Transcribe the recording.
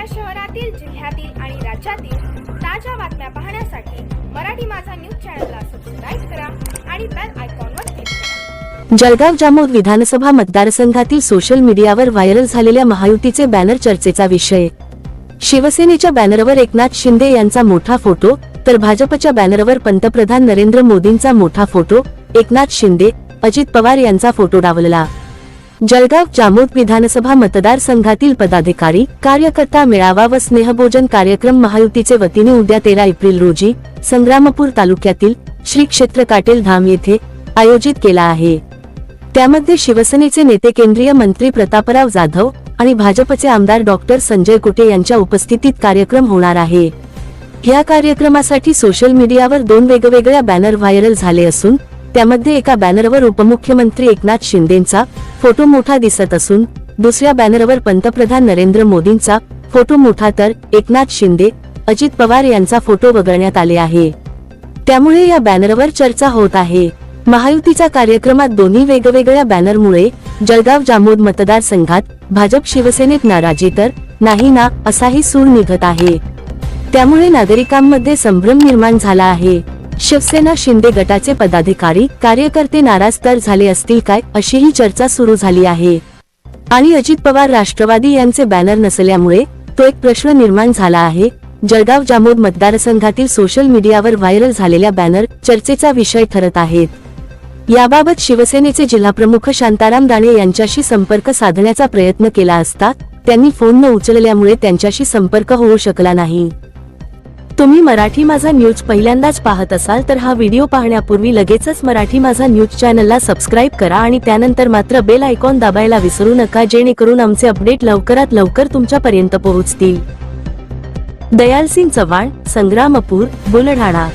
आपल्या शहरातील जिल्ह्यातील आणि राज्यातील ताज्या बातम्या पाहण्यासाठी मराठी माझा न्यूज चॅनलला सबस्क्राईब करा आणि बेल आयकॉनवर क्लिक करा. जळगाव जामोद विधानसभा मतदारसंघातील सोशल मीडियावर व्हायरल झालेल्या महायुतीचे बॅनर चर्चेचा विषय. शिवसेनेच्या बॅनरवर एकनाथ शिंदे यांचा मोठा फोटो तर भाजपच्या बॅनरवर पंतप्रधान नरेंद्र मोदींचा मोठा फोटो एकनाथ शिंदे अजित पवार यांचा फोटो डावलला. जळगाव जामोद विधानसभा मतदारसंघातील पदाधिकारी कार्यकर्ता मेळावा व स्नेहभोजन कार्यक्रम महायुतीचे वतीने उद्या तेरा एप्रिल रोजी संग्रामपूर तालुक्यातील श्री क्षेत्र काटेल धाम येथे आयोजित केला आहे. त्यामध्ये शिवसेनेचे नेते केंद्रीय मंत्री प्रतापराव जाधव आणि भाजपचे आमदार डॉक्टर संजय कुटे यांच्या उपस्थितीत कार्यक्रम होणार आहे. या कार्यक्रमासाठी सोशल मीडियावर दोन वेगवेगळ्या बॅनर व्हायरल झाले असून त्यामध्ये एका बॅनरवर उपमुख्यमंत्री एकनाथ शिंदेचा फोटो मोठा दिसत असून दुसऱ्या बॅनरवर पंतप्रधान नरेंद्र मोदींचा फोटो मोठा तर एकनाथ शिंदे अजित पवार यांचा फोटो वगळण्यात आले आहे. त्यामुळे या बॅनरवर चर्चा होत आहे. महायुतीच्या कार्यक्रमात दोन्ही वेगवेगळ्या बॅनरमुळे जळगाव जामोद मतदारसंघात भाजप शिवसेनेत नाराजी तर नाही ना असाही सूर निघत आहे. त्यामुळे नागरिकांमध्ये संभ्रम निर्माण झाला आहे. शिवसेना शिंदे गटाचे पदाधिकारी कार्यकर्ते नाराज तर झाले असतील काय अशीही चर्चा सुरू झाली आहे. आणि अजित पवार राष्ट्रवादी यांचे बॅनर नसल्यामुळे तो एक प्रश्न निर्माण झाला आहे. जळगाव जामोद मतदारसंघातील सोशल मीडियावर व्हायरल झालेल्या बॅनर चर्चेचा विषय ठरत आहेत. याबाबत शिवसेनेचे जिल्हाप्रमुख शांताराम दाणे यांच्याशी संपर्क साधण्याचा प्रयत्न केला असता त्यांनी फोन न उचलल्यामुळे त्यांच्याशी संपर्क होऊ शकला नाही. तुम्ही मराठी माझा न्यूज पहिल्यांदाच पाहत असाल तर हा व्हिडिओ पाहण्यापूर्वी लगेचच मराठी माझा न्यूज चॅनलला सबस्क्राईब करा आणि त्यानंतर मात्र बेल आयकॉन दाबायला विसरू नका जेणेकरून आमचे अपडेट लवकरात लवकर तुमच्यापर्यंत पोहोचतील. दयालसिंग चव्हाण संग्रामपूर बुलढाणा.